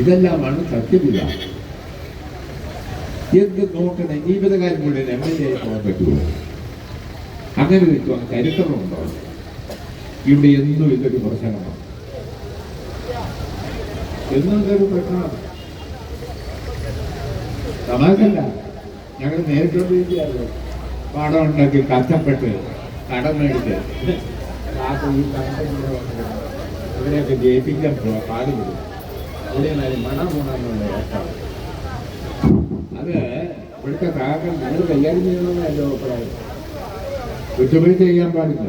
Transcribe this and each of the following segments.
ഇതെല്ലാമാണ് സത്യമില്ല എന്ത് നോക്കണേ? ജീവിതകാലം മുഴുവൻ എം എൽ എ പോകാൻ പറ്റുമോ? അങ്ങനെ വെച്ചു ചരിത്രമുണ്ടോ? ഇവിടെ എന്നും ഇതൊരു പ്രശ്നമാണ്. എന്നും ഇതൊരു പ്രശ്നമാണ്. തമാശല്ല ഞങ്ങൾ നേരിട്ടുകൊണ്ടിരിക്കുകയല്ലോ പാടം ഉണ്ടാക്കി കഷ്ടപ്പെട്ട് കടം മേടിച്ച്. ഈ വന്നിട്ട് ഇവരെയൊക്കെ ജയിപ്പിക്കാൻ പോവാ പാടുപെടും ഇവിടെ മണം ഗുണമെന്നുള്ള ഏട്ടാണ് അത് ഇവിടുത്തെ കാരണം നിങ്ങൾ കൈകാര്യം ചെയ്യണമെന്ന് അഭിപ്രായം ചെയ്യാൻ പാടില്ല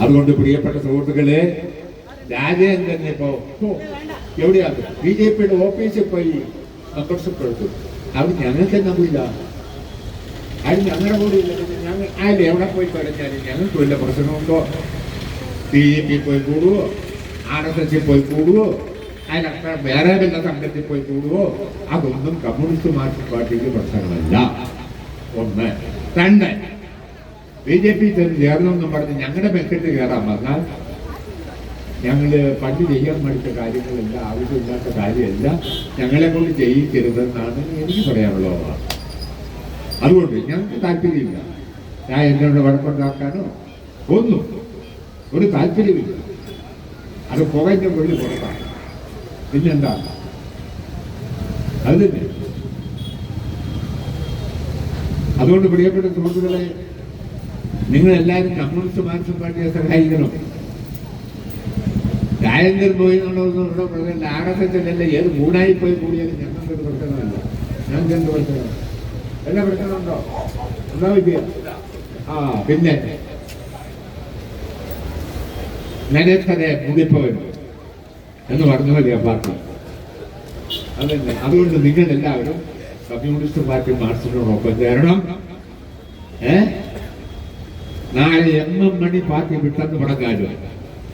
അതുകൊണ്ട് പ്രിയപ്പെട്ട സുഹൃത്തുക്കളെ രാജേന്ദ്രനെ ഇപ്പോ എവിടെയാണ് ബി ജെ പിയുടെ ഓഫീസിൽ പോയി സന്തോഷപ്പെടുത്തും അത് ഞങ്ങൾക്ക് നമ്പില്ല അത് ഞങ്ങളുടെ കൂടെ ഇല്ല. ഞങ്ങൾ അതിൽ എവിടെ പോയി പറഞ്ഞാലും ഞങ്ങൾക്ക് വല്ല പ്രശ്നമുണ്ടോ? ബി ജെ പി പോയി കൂടുവോ? ആർ എസ് എസിൽ പോയി കൂടുവോ? അതിനത്ര വേറെ വല്ല സംഘത്തിൽ പോയി കൂടുവോ? അതൊന്നും കമ്മ്യൂണിസ്റ്റ് മാർക്സിസ്റ്റ് പാർട്ടിക്ക് പ്രശ്നങ്ങളല്ല. ഒന്ന്. രണ്ട്. ബി ജെ പി ചെന്ന് പറഞ്ഞ് ഞങ്ങളുടെ മെക്കെട്ട് കയറാൻ പറഞ്ഞാൽ ഞങ്ങൾ പണ്ട് ചെയ്യാൻ പഠിച്ച കാര്യങ്ങളല്ല ആവശ്യമില്ലാത്ത കാര്യമല്ല. ഞങ്ങളെ കൊണ്ട് ചെയ്യിക്കരുതെന്നാണ് എനിക്ക് പറയാനുള്ളത്. അതുകൊണ്ട് ഞങ്ങൾക്ക് താല്പര്യമില്ല. ഞാൻ എന്നോട് വഴക്കുണ്ടാക്കാനോ? ഒന്നും. ഒരു താല്പര്യമില്ല. അത് പുകഞ്ഞ വെള്ളി പുറത്താണ്. പിന്നെന്താ അത് തന്നെ അതുകൊണ്ട് പ്രിയപ്പെട്ട സുഹൃത്തുക്കളെ നിങ്ങൾ എല്ലാവരും കമ്മ്യൂണിസ്റ്റ് മാർക്സിസ്റ്റ് പാർട്ടിയെ സഹായിക്കണം. രാജേന്ദ്രൻ പോയി എന്നുള്ളതൊന്നും പ്രശ്നമില്ല ആർ എസ് എസിലല്ല ഏത് മൂടായി പോയി കൂടിയാലും ഞങ്ങൾക്കൊരു പ്രശ്നമല്ല. ഞങ്ങൾക്ക് എന്ത് പ്രശ്നം എല്ലാ പ്രശ്നമുണ്ടോ ഉണ്ടാവില്ല ആ പിന്നെ. നരേന്ദ്രനെ മുതിപ്പവൻ എന്ന് പറഞ്ഞ മതി ആ പാർട്ടി. അതന്നെ അതുകൊണ്ട് നിങ്ങൾ എല്ലാവരും കമ്മ്യൂണിസ്റ്റ് പാർട്ടി മാർക്സിനോടൊപ്പം ചേരണം. ഏ? നാളെ എം എം മണി പാർട്ടി വിട്ടെന്ന് പറഞ്ഞാലും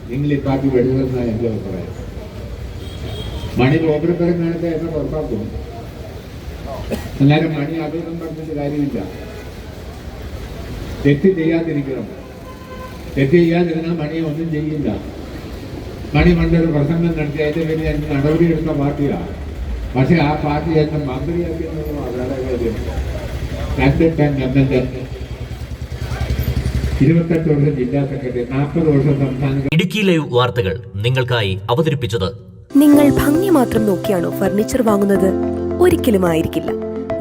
നിങ്ങൾ ഈ പാർട്ടി വെടിവെന്ന എന്റെ അഭിപ്രായം. മണി ഗോപുരപ്പരം കാണിച്ച എന്നെ പുറത്താക്കും എല്ലാവരും മണി അതൊന്നും പറഞ്ഞിട്ട് കാര്യമില്ല. തെറ്റ് ചെയ്യാതിരിക്കണം. തെറ്റ് ചെയ്യാതിരുന്നാൽ മണിയെ ഒന്നും ചെയ്യില്ല. മണി പണ്ടൊരു പ്രസംഗം നടത്തി അതിന്റെ പേരിൽ അതിന് നടപടി എടുത്ത പാർട്ടിയാണ്. പക്ഷെ ആ പാർട്ടി എന്നെ മന്ത്രിയാക്കി എന്നുള്ളത് വേറെ കാര്യം രണ്ട് ടൺ എം എൽ എ. ഇരുപത്തെട്ട് വർഷം ജില്ലാ സെക്രട്ടറി നാൽപ്പത് വർഷം സംസ്ഥാന ഇടുക്കി ലൈവ് വാർത്തകൾ നിങ്ങൾക്കായി അവതരിപ്പിച്ചത്. നിങ്ങൾ ഭംഗി മാത്രം നോക്കിയാണോ ഫർണിച്ചർ വാങ്ങുന്നത്? ഒരിക്കലും ആയിരിക്കില്ല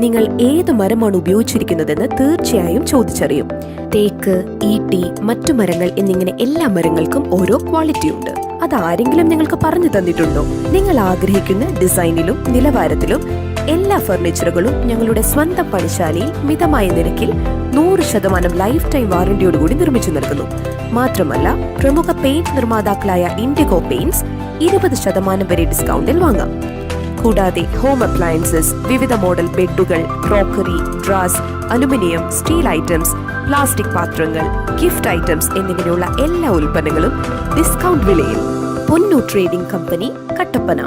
നിങ്ങൾ ഏത് മരമാണ് ഉപയോഗിച്ചിരിക്കുന്നതെന്ന് തീർച്ചയായും ചോദിച്ചറിയും. തേക്ക് ഈട്ടി മറ്റു മരങ്ങൾ എന്നിങ്ങനെ എല്ലാ മരങ്ങൾക്കും ഓരോ ക്വാളിറ്റി ഉണ്ട് അതാരെങ്കിലും നിങ്ങൾക്ക് പറഞ്ഞു തന്നിട്ടുണ്ടോ? നിങ്ങൾ ആഗ്രഹിക്കുന്ന ഡിസൈനിലും നിലവാരത്തിലും എല്ലാ ഫർണിച്ചറുകളും ഞങ്ങളുടെ സ്വന്തം പണിശാലയിൽ മിതമായ നിരക്കിൽ നൂറ് ശതമാനം ലൈഫ് ടൈം വാറന്റിയോടുകൂടി നിർമ്മിച്ചു നൽകുന്നു. മാത്രമല്ല പ്രമുഖ പെയിന്റ് നിർമ്മാതാക്കളായ ഇൻഡിഗോ പെയിന്റ്സ് ഇരുപത് ശതമാനം വരെ ഡിസ്കൗണ്ടിൽ വാങ്ങാം. കൂടാതെ ഹോം അപ്ലയൻസസ് വിവിധ മോഡൽ ബെഡുകൾ ക്രോക്കറി ഡ്രാസ് അലുമിനിയം സ്റ്റീൽ ഐറ്റംസ് പ്ലാസ്റ്റിക് പാത്രങ്ങൾ ഗിഫ്റ്റ് ഐറ്റംസ് എന്നിങ്ങനെയുള്ള എല്ലാ ഉൽപ്പന്നങ്ങളും ഡിസ്കൗണ്ട് വിലയിൽ. പൊന്നു ട്രേഡിംഗ് കമ്പനി